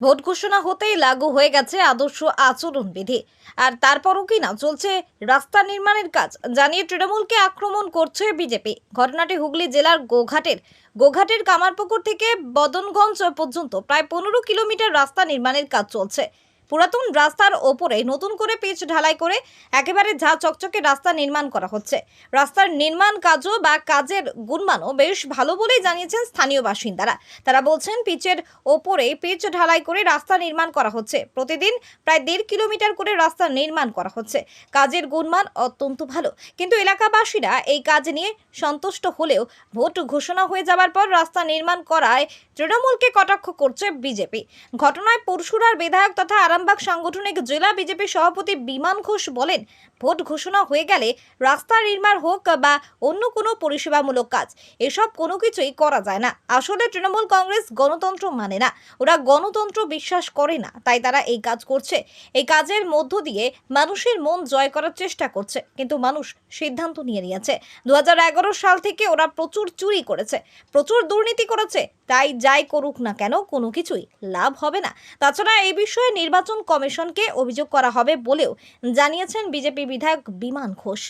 Vote ঘোষণা হতেই লাগু হয়ে গেছে আদর্শ আচরণবিধি। আর তারপরও কি না, চলছে রাস্তা নির্মাণের কাজ, জানিয়ে তৃণমূলকে আক্রমণ করছে বিজেপি। ঘটনাটি হুগলি জেলার গোঘাটের। গোঘাটের কামারপুকুর থেকে বদনগঞ্জ পর্যন্ত প্রায় পনেরো কিলোমিটার রাস্তা নির্মাণের কাজ চলছে। পুরাতন রাস্তার ওপরে নতুন করে পিচ ঢালাই করে একেবারে ঝা চকচকে রাস্তা নির্মাণ করা হচ্ছে। রাস্তার নির্মাণ কাজও বা কাজের গুণমানও বেশ ভালো বলেই জানিয়েছেন স্থানীয় বাসিন্দারা। তারা বলছেন, পিচের ওপরে পিচ ঢালাই করে রাস্তা নির্মাণ করা হচ্ছে। প্রতিদিন প্রায় দেড় কিলোমিটার করে রাস্তা নির্মাণ করা হচ্ছে। কাজের গুণমান অত্যন্ত ভালো। কিন্তু এলাকাবাসীরা এই কাজ নিয়ে সন্তুষ্ট হলেও ভোট ঘোষণা হয়ে যাবার পর রাস্তা নির্মাণ করায় তৃণমূলকে কটাক্ষ করছে বিজেপি। ঘটনায় পরশুরার বিধায়ক তথা আরামবাগ সাংগঠনিক জেলা বিজেপি সভাপতি বিমান ঘোষ বলেন, ভোট ঘোষণা হয়ে গেলে রাস্তা নির্মাণ হোক বা অন্য কোনো পরিষেবামূলক কাজ, এসব কোনো কিছুই করা যায় না। আসলে তৃণমূল কংগ্রেস গণতন্ত্র মানে না। ওরা গণতন্ত্র বিশ্বাস করে না, তাই তারা এই কাজ করছে। এই কাজের মধ্য দিয়ে মানুষের মন জয় করার চেষ্টা করছে। কিন্তু মানুষ সিদ্ধান্ত নিয়ে নিয়েছে। দু হাজার এগারো সাল থেকে ওরা প্রচুর চুরি করেছে, প্রচুর দুর্নীতি করেছে। তাই যাই করুক না কেন, কোনো কিছুই লাভ হবে না। তাছাড়া এই বিষয়ে নির্বাচন কমিশনকে অভিযোগ করা হবে বলেও জানিয়েছেন বিজেপি বিধায়ক বিমান ঘোষ।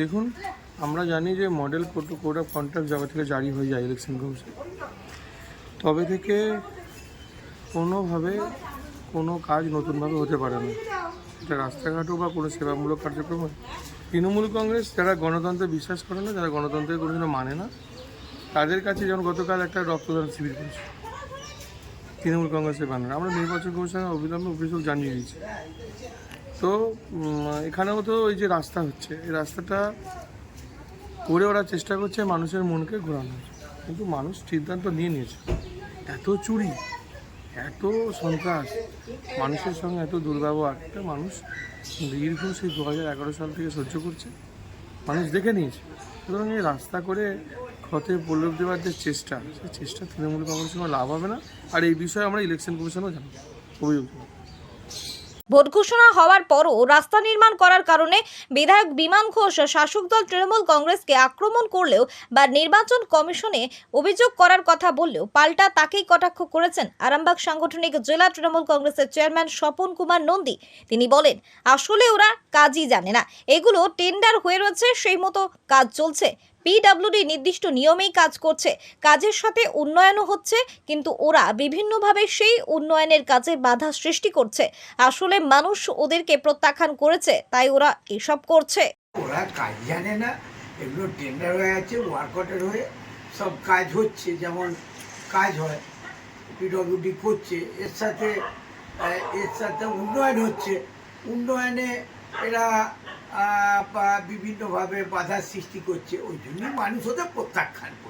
দেখুন, আমরা জানি যে মডেল কোড অফ কন্ট্রাক্ট যবে থেকে জারি হয়ে যায় ইলেকশন কমিশন। তবে থেকে কোনোভাবে কোনো কাজ নতুনভাবে হতে পারে না। এটা রাস্তাঘাটও বা কোনো সেবামূলক কার্যক্রম। তৃণমূল কংগ্রেস যারা গণতন্ত্রে বিশ্বাস করে না, যারা গণতন্ত্রের কোনোদিনও মানে না, তাদের কাছে যেমন গতকাল একটা রক্তদান শিবির করেছে, তৃণমূল কংগ্রেসের ব্যানার আমরা নির্বাচন কমিশনের অবিলম্বে অভিযোগ জানিয়ে দিয়েছি। তো এখানেও তো ওই যে রাস্তা হচ্ছে, এই রাস্তাটা করে ওরা চেষ্টা করছে মানুষের মনকে ঘোরানোর। কিন্তু মানুষ সিদ্ধান্ত নিয়ে নিয়েছে। এত চুরি এত সন্ত্রাস, মানুষের সঙ্গে এত দুর্ব্যবহার এটা মানুষ দীর্ঘ সেই দু হাজার এগারো সাল থেকে সহ্য করছে, মানুষ দেখে নিয়েছে সুতরাং এই রাস্তা করে ক্ষতে পল্লব দেওয়ার যে চেষ্টা, সেই চেষ্টা তৃণমূল কংগ্রেসের লাভ হবে না আর এই বিষয়ে আমরা ইলেকশন কমিশনও জানাব, অভিযোগ। ভোট ঘোষণা হওয়ার পরও রাস্তা নির্মাণ করার কারণে বিধায়ক বিমান ঘোষ শাসক দল তৃণমূল কংগ্রেসকে আক্রমণ করলেও বা নির্বাচন কমিশনে অভিযোগ করার কথা বললেও পাল্টা তাকেই কটাক্ষ করেছেন আরামবাগ সাংগঠনিক জেলা তৃণমূল কংগ্রেসের চেয়ারম্যান স্বপন কুমার নন্দী। তিনি বলেন, আসলে ওরা কাজই জানে না। এগুলো টেন্ডার হয়ে রয়েছে, সেই মতো কাজ চলছে। পিডাব্লিউডি নির্দিষ্ট নিয়মেই কাজ করছে। কাজের সাথে উন্নয়নও হচ্ছে, কিন্তু ওরা বিভিন্নভাবে সেই উন্নয়নের কাজে বাধা সৃষ্টি করছে। আসলে মানুষ ওদেরকে প্রত্যাখ্যান করেছে, তাই ওরা এসব করছে। ওরা কাজ জানে না, এগুলো টেন্ডার হয়ে আছে ওয়ার্কআউটের হয়ে সব কাজ হচ্ছে, যেমন কাজ হয় পিডব্লিউডি করছে, এর সাথে এর সাথে উন্নয়ন হচ্ছে। উন্নয়নে এরা বিভিন্নভাবে বাধার সৃষ্টি করছে ওই জন্য মানুষ ওদের প্রত্যাখ্যান করছে।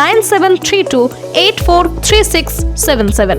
nine seven three two eight four three six seven seven